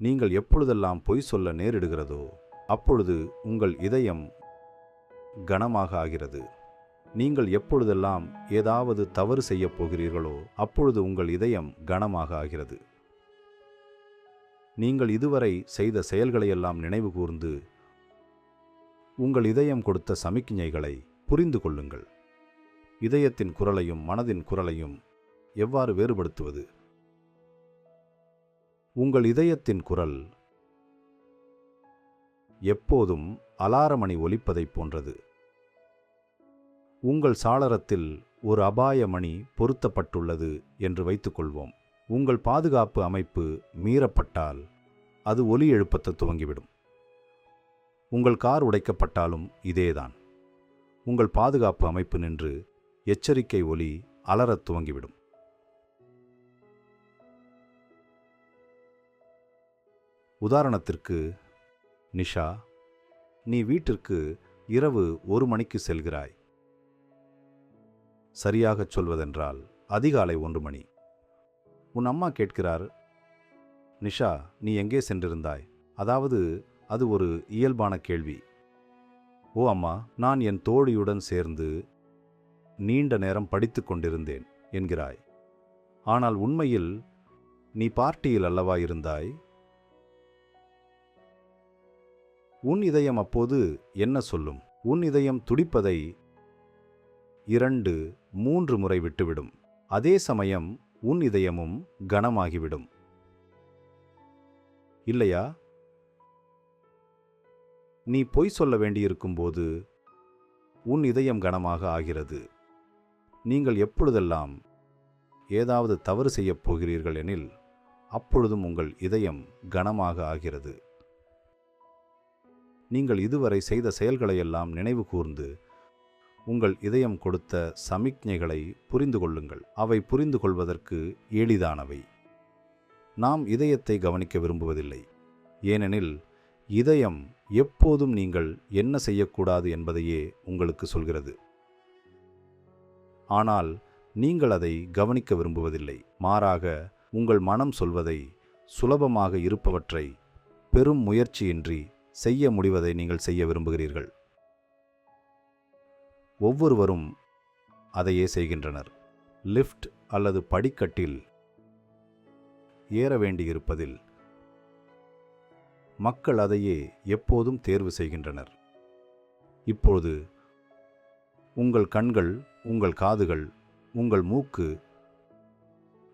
நீங்கள் எப்பொழுதெல்லாம் பொய் சொல்ல நேரிடுகிறதோ அப்பொழுது உங்கள் இதயம் கனமாக ஆகிறது. நீங்கள் எப்பொழுதெல்லாம் ஏதாவது தவறு செய்யப் போகிறீர்களோ அப்பொழுது உங்கள் இதயம் கனமாக ஆகிறது. நீங்கள் இதுவரை செய்த செயல்களையெல்லாம் நினைவு கூர்ந்து உங்கள் இதயம் கொடுத்த சமிக்ஞைகளை புரிந்து கொள்ளுங்கள். இதயத்தின் குரலையும் மனதின் குரலையும் எவ்வாறு வேறுபடுத்துவது? உங்கள் இதயத்தின் குரல். எப்போதும் அலாரமணி ஒலிப்பதைப் போன்றது. உங்கள் சாளரத்தில் ஒரு அபாய மணி பொருத்தப்பட்டுள்ளது என்று வைத்துக்கொள்வோம். உங்கள் பாதுகாப்பு அமைப்பு மீறப்பட்டால் அது ஒலி எழுப்பத் துவங்கிவிடும். உங்கள் கார் உடைக்கப்பட்டாலும் இதேதான். உங்கள் பாதுகாப்பு அமைப்பு நின்று எச்சரிக்கை ஒலி அலறத் துவங்கிவிடும். உதாரணத்திற்கு நிஷா நீ வீட்டிற்கு இரவு ஒரு மணிக்கு செல்கிறாய். சரியாகச் சொல்வதென்றால் அதிகாலை ஒன்று மணி. உன் அம்மா கேட்கிறார் நிஷா நீ எங்கே சென்றிருந்தாய்? அதாவது அது ஒரு இயல்பான கேள்வி. ஓ அம்மா நான் என் தோழியுடன் சேர்ந்து நீண்ட நேரம் படித்துக் கொண்டிருந்தேன் என்கிறாய். ஆனால் உண்மையில் நீ பார்ட்டியில் அல்லவா இருந்தாய்? உன் இதயம் அப்போது என்ன சொல்லும்? உன் இதயம் துடிப்பதை இரண்டு மூன்று முறை விட்டுவிடும். அதே சமயம் உன் இதயமும் கனமாகிவிடும். இல்லையா? நீ பொய் சொல்ல வேண்டியிருக்கும்போது உன் இதயம் கனமாக ஆகிறது. நீங்கள் எப்பொழுதெல்லாம் ஏதாவது தவறு செய்யப் போகிறீர்கள் எனில் அப்பொழுதும் உங்கள் இதயம் கனமாக ஆகிறது. நீங்கள் இதுவரை செய்த செயல்களையெல்லாம் நினைவு கூர்ந்து உங்கள் இதயம் கொடுத்த சமிக்ஞைகளை புரிந்து கொள்ளுங்கள். அவை புரிந்து கொள்வதற்கு எளிதானவை. நாம் இதயத்தை கவனிக்க விரும்புவதில்லை. ஏனெனில் இதயம் எப்போதும் நீங்கள் என்ன செய்யக்கூடாது என்பதையே உங்களுக்கு சொல்கிறது. ஆனால் நீங்கள் அதை கவனிக்க விரும்புவதில்லை. மாறாக உங்கள் மனம் சொல்வதை சுலபமாக இருப்பவற்றை பெரும் முயற்சியின்றி செய்ய முடிவதை நீங்கள் செய்ய விரும்புகிறீர்கள். ஒவ்வொருவரும் அதையே செய்கின்றனர். லிஃப்ட் அல்லது படிக்கட்டில் ஏற வேண்டியிருப்பதில் மக்கள் அதையே எப்போதும் தேர்வு செய்கின்றனர். இப்பொழுது உங்கள் கண்கள் உங்கள் காதுகள் உங்கள் மூக்கு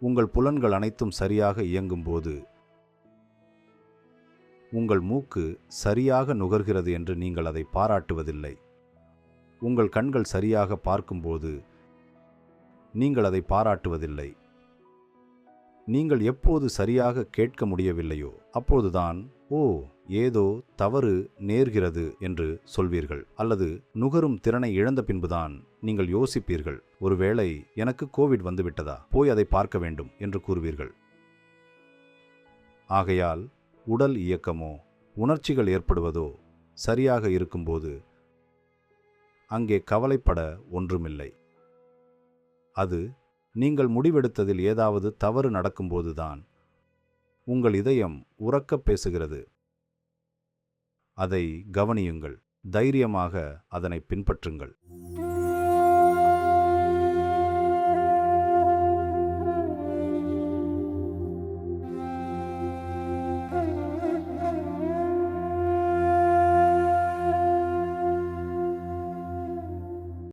உங்கள் புலன்கள் அனைத்தும் சரியாக இயங்கும்போது உங்கள் மூக்கு சரியாக நுகர்கிறது என்று நீங்கள் அதை பாராட்டுவதில்லை. உங்கள் கண்கள் சரியாக பார்க்கும்போது நீங்கள் அதை பாராட்டுவதில்லை. நீங்கள் எப்போது சரியாக கேட்க முடியவில்லையோ அப்போதுதான் ஓ ஏதோ தவறு நேர்கிறது என்று சொல்வீர்கள். அல்லது நுகரும் திறனை இழந்த பின்புதான் நீங்கள் யோசிப்பீர்கள். ஒருவேளை எனக்கு கோவிட் வந்துவிட்டதா? போய் அதை பார்க்க வேண்டும் என்று கூறுவீர்கள். ஆகையால் உடல் இயக்கமோ உணர்ச்சிகள் ஏற்படுவதோ சரியாக இருக்கும்போது அங்கே கவலைப்பட ஒன்றுமில்லை. அது நீங்கள் முடிவெடுத்ததில் ஏதாவது தவறு நடக்கும்போதுதான் உங்கள் இதயம் உறக்கப் பேசுகிறது. அதை கவனியுங்கள். தைரியமாக அதனை பின்பற்றுங்கள்.